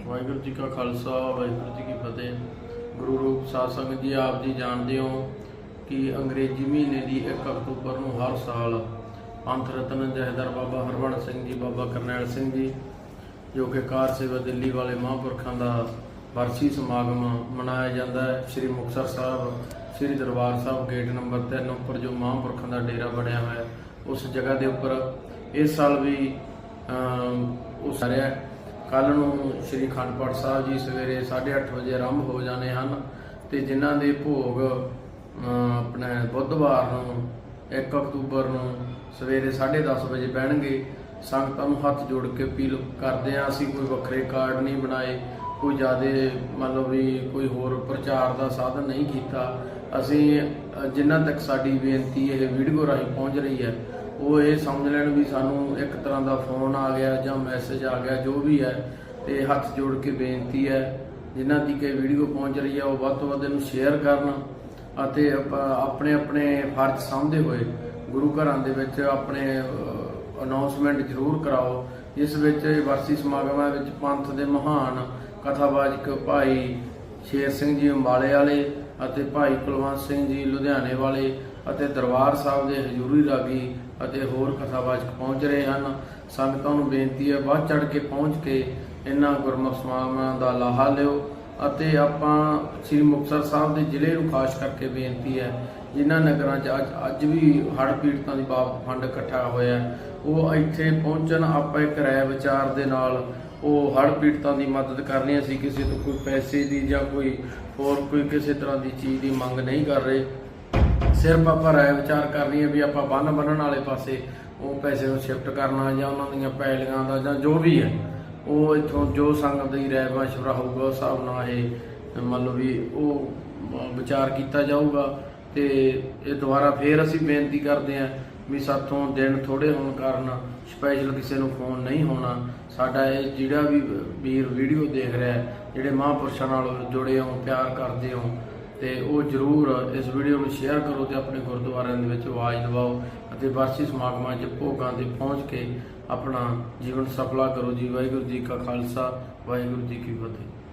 ਵਾਹਿਗੁਰੂ ਜੀ ਕਾ ਖਾਲਸਾ ਵਾਹਿਗੁਰੂ ਜੀ ਕੀ ਫਤਿਹ। ਗੁਰੂ ਰੂਪ ਸਾਧ ਸੰਗਤ ਜੀ ਆਪ ਜੀ ਜਾਣਦੇ ਹੋ ਕਿ ਅੰਗਰੇਜ਼ੀ ਮਹੀਨੇ ਦੀ 1 ਅਕਤੂਬਰ ਨੂੰ ਹਰ ਸਾਲ ਪੰਥ ਰਤਨ ਜਹਦਰ ਬਾਬਾ ਹਰਵੰਤ ਸਿੰਘ ਜੀ ਬਾਬਾ ਕਰਨੈਲ ਸਿੰਘ ਜੀ ਜੋ ਕਿ ਕਾਰ ਸੇਵਾ ਦਿੱਲੀ ਵਾਲੇ ਮਹਾਂਪੁਰਖਾਂ ਦਾ ਵਰਸੀ ਸਮਾਗਮ ਮਨਾਇਆ ਜਾਂਦਾ ਹੈ। ਸ੍ਰੀ ਮੁਕਤਸਰ ਸਾਹਿਬ ਸ੍ਰੀ ਦਰਬਾਰ ਸਾਹਿਬ ਗੇਟ ਨੰਬਰ 3 ਉੱਪਰ ਜੋ ਮਹਾਂਪੁਰਖਾਂ ਦਾ ਡੇਰਾ ਬਣਿਆ ਹੋਇਆ ਉਸ ਜਗ੍ਹਾ ਦੇ ਉੱਪਰ ਇਸ ਸਾਲ ਵੀ ਅਮ, ਸਾਰਿਆ ਕੱਲ ਨੂੰ ਸ੍ਰੀ ਅਖੰਡ ਪਾਠ ਸਾਹਿਬ ਜੀ ਸਵੇਰੇ 8:30 ਵਜੇ ਆਰੰਭ ਹੋ ਜਾਣੇ ਹਨ ਤੇ ਜਿਨ੍ਹਾਂ ਦੇ ਭੋਗ ਅਮ, ਆਪਣੇ ਬੁੱਧਵਾਰ ਨੂੰ 1 ਅਕਤੂਬਰ ਨੂੰ ਸਵੇਰੇ 10:30 ਵਜੇ ਬਹਿਣਗੇ ਸੰਗਤਾਂ ਨੂੰ ਹੱਥ ਜੋੜ ਕੇ ਅਪੀਲ ਕਰਦੇ ਆ ਅਸੀਂ ਕੋਈ ਵੱਖਰੇ ਕਾਰਡ ਨਹੀਂ ਬਣਾਏ ਕੋਈ ਜ਼ਿਆਦਾ ਮੰਨ ਲਓ ਵੀ ਕੋਈ ਹੋਰ ਪ੍ਰਚਾਰ ਦਾ ਸਾਧਨ ਨਹੀਂ ਕੀਤਾ। ਅਸੀਂ ਅ, ਜਿੰਨਾ ਤੱਕ ਸਾਡੀ ਬੇਨਤੀ ਇਹ ਵੀਡੀਓ ਰਾਹੀਂ ਪਹੁੰਚ ਰਹੀ ਹੈ ਉਹ ਇਹ ਸਮਝ ਲੈਣ ਵੀ ਸਾਨੂੰ ਇੱਕ ਤਰ੍ਹਾਂ ਦਾ ਫੋਨ ਆ ਗਿਆ ਜਾਂ ਮੈਸੇਜ ਆ ਗਿਆ ਜੋ ਵੀ ਹੈ ਤੇ ਹੱਥ ਜੋੜ ਕੇ ਬੇਨਤੀ ਹੈ ਜਿਨ੍ਹਾਂ ਦੀ ਕਿ ਵੀਡੀਓ ਪਹੁੰਚ ਰਹੀ ਹੈ ਉਹ ਵੱਧ ਤੋਂ ਵੱਧ ਇਹਨੂੰ ਸ਼ੇਅਰ ਕਰਨ ਅਤੇ ਆਪਣੇ ਆਪਣੇ ਫਰਜ਼ ਸਮਝਦੇ ਹੋਏ ਗੁਰੂ ਘਰਾਂ ਦੇ ਵਿੱਚ ਆਪਣੇ ਅਨਾਉਂਸਮੈਂਟ ਜ਼ਰੂਰ ਕਰਾਓ। ਜਿਸ ਵਿੱਚ ਵਰਸੀ ਸਮਾਗਮਾਂ ਵਿੱਚ ਪੰਥ ਦੇ ਮਹਾਨ ਕਥਾਵਾਚਕ ਭਾਈ ਸ਼ੇਰ ਸਿੰਘ ਜੀ ਅੰਬਾਲੇ ਵਾਲੇ ਅਤੇ ਭਾਈ ਕੁਲਵੰਤ ਸਿੰਘ ਜੀ ਲੁਧਿਆਣੇ ਵਾਲੇ ਅਤੇ ਦਰਬਾਰ ਸਾਹਿਬ ਦੇ ਹਜ਼ੂਰੀ ਰਾਗੀ ਅਤੇ ਹੋਰ ਕਥਾਵਾਚਕ ਪਹੁੰਚ ਰਹੇ ਹਨ। ਸੰਗਤਾਂ ਨੂੰ ਬੇਨਤੀ ਹੈ, ਵੱਧ ਚੜ ਕੇ ਪਹੁੰਚ ਕੇ ਇਹਨਾਂ ਗੁਰਮਤਿ ਸਮਾਗਮਾਂ ਦਾ ਲਾਹਾ ਲਿਓ। ਅਤੇ ਆਪਾਂ ਸ੍ਰੀ ਮੁਕਤਸਰ ਸਾਹਿਬ ਦੇ ਜ਼ਿਲ੍ਹੇ ਨੂੰ ਖਾਸ ਕਰਕੇ ਬੇਨਤੀ ਹੈ, ਜਿਨ੍ਹਾਂ ਨਗਰਾਂ 'ਚ ਅੱਜ ਅੱਜ ਵੀ ਹੜ੍ਹ ਪੀੜਤਾਂ ਦੀ ਬਾਪ ਫੰਡ ਇਕੱਠਾ ਹੋਇਆ ਉਹ ਇੱਥੇ ਪਹੁੰਚਣ, ਆਪਾਂ ਇੱਕ ਰਾਏ ਵਿਚਾਰ ਦੇ ਨਾਲ ਉਹ ਹੜ੍ਹ ਪੀੜਤਾਂ ਦੀ ਮਦਦ ਕਰਨੀ ਅਸੀਂ ਕਿਸੇ ਤੋਂ ਕੋਈ ਪੈਸੇ ਦੀ ਜਾਂ ਕੋਈ ਹੋਰ ਕੋਈ ਕਿਸੇ ਤਰ੍ਹਾਂ ਦੀ ਚੀਜ਼ ਦੀ ਮੰਗ ਨਹੀਂ ਕਰ ਰਹੇ। ਸਿਰਫ ਆਪਾਂ ਰਾਏ ਵਿਚਾਰ ਕਰਨੀ ਹੈ ਵੀ ਆਪਾਂ ਬੰਨ ਬੰਨਣ ਵਾਲੇ ਪਾਸੇ ਉਹ ਪੈਸੇ ਨੂੰ ਸ਼ਿਫਟ ਕਰਨਾ ਜਾਂ ਉਹਨਾਂ ਦੀਆਂ ਪੈਲੀਆਂ ਦਾ ਜਾਂ ਜੋ ਵੀ ਹੈ। ਉਹ ਇਥੋਂ ਜੋ ਸੰਗਤ ਦੀ ਰਾਏ ਮਸ਼ਵਰਾ ਹੋਊਗਾ, ਉਸ ਹਿਸਾਬ ਨਾਲ ਇਹ, ਮੰਨ ਲਓ ਵੀ ਉਹ ਵਿਚਾਰ ਕੀਤਾ ਜਾਊਗਾ ਤੇ ਇਹ ਦੁਬਾਰਾ ਫੇਰ ਅਸੀਂ ਬੇਨਤੀ ਕਰਦੇ ਹਾਂ ਵੀ ਸਾਥੋਂ ਦਿਨ ਥੋੜੇ ਹੋਣ ਕਾਰਨ ਸਪੈਸ਼ਲ ਕਿਸੇ ਨੂੰ ਫੋਨ ਨਹੀਂ ਹੋਣਾ। ਸਾਡਾ ਇਹ ਜਿਹੜਾ ਵੀ ਵੀਰ ਵੀਡੀਓ ਦੇਖ ਰਿਹਾ, ਜਿਹੜੇ ਮਹਾਂਪੁਰਸ਼ਾਂ ਨਾਲ ਜੁੜੇ ਹੋ ਪਿਆਰ ਕਰਦੇ ਹੋ ਤੇ ਉਹ ਜਰੂਰ ਇਸ ਵੀਡੀਓ ਨੂੰ ਸ਼ੇਅਰ ਕਰੋ ਤੇ ਆਪਣੇ ਗੁਰਦੁਆਰਿਆਂ ਦੇ ਵਿੱਚ ਆਵਾਜ਼ ਦਿਵਾਓ ਅਤੇ ਵਾਰਸ਼ਿਕ ਸਮਾਗਮਾਂ 'ਚ ਭੋਗਾਂ ਤੇ ਪਹੁੰਚ ਕੇ ਆਪਣਾ ਜੀਵਨ ਸਫਲਾ ਕਰੋ ਜੀ। ਵਾਹਿਗੁਰੂ ਜੀ ਕਾ ਖਾਲਸਾ, ਵਾਹਿਗੁਰੂ ਜੀ ਕੀ ਫਤਿਹ।